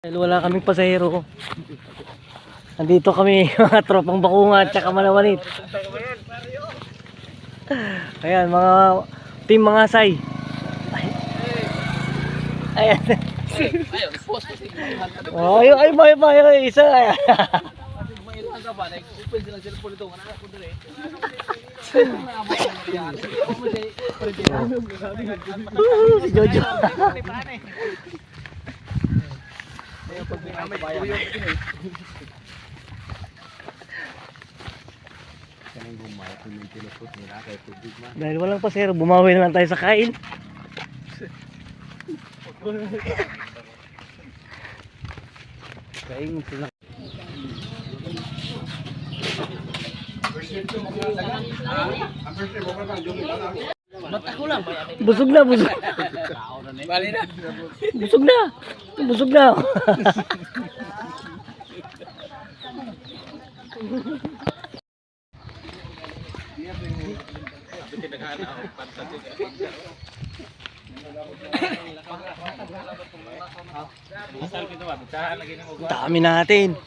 Dahil wala kaming pasahero. Nandito kami mga tropang bakunga at saka malawanit. Ayan, mga team mga say. Ayan. Oh, ay, ay, may, may, may, isa. Ayan. Mailan ka ba? Nag-open sila sila po nito. Wala ako dire. si Jojo. Dahil walang pasero, bumawi na lang tayo sa kain. Kain sila. Ako lang? Busog na, busog. Bali na. Busog na. Busog na. Dami natin.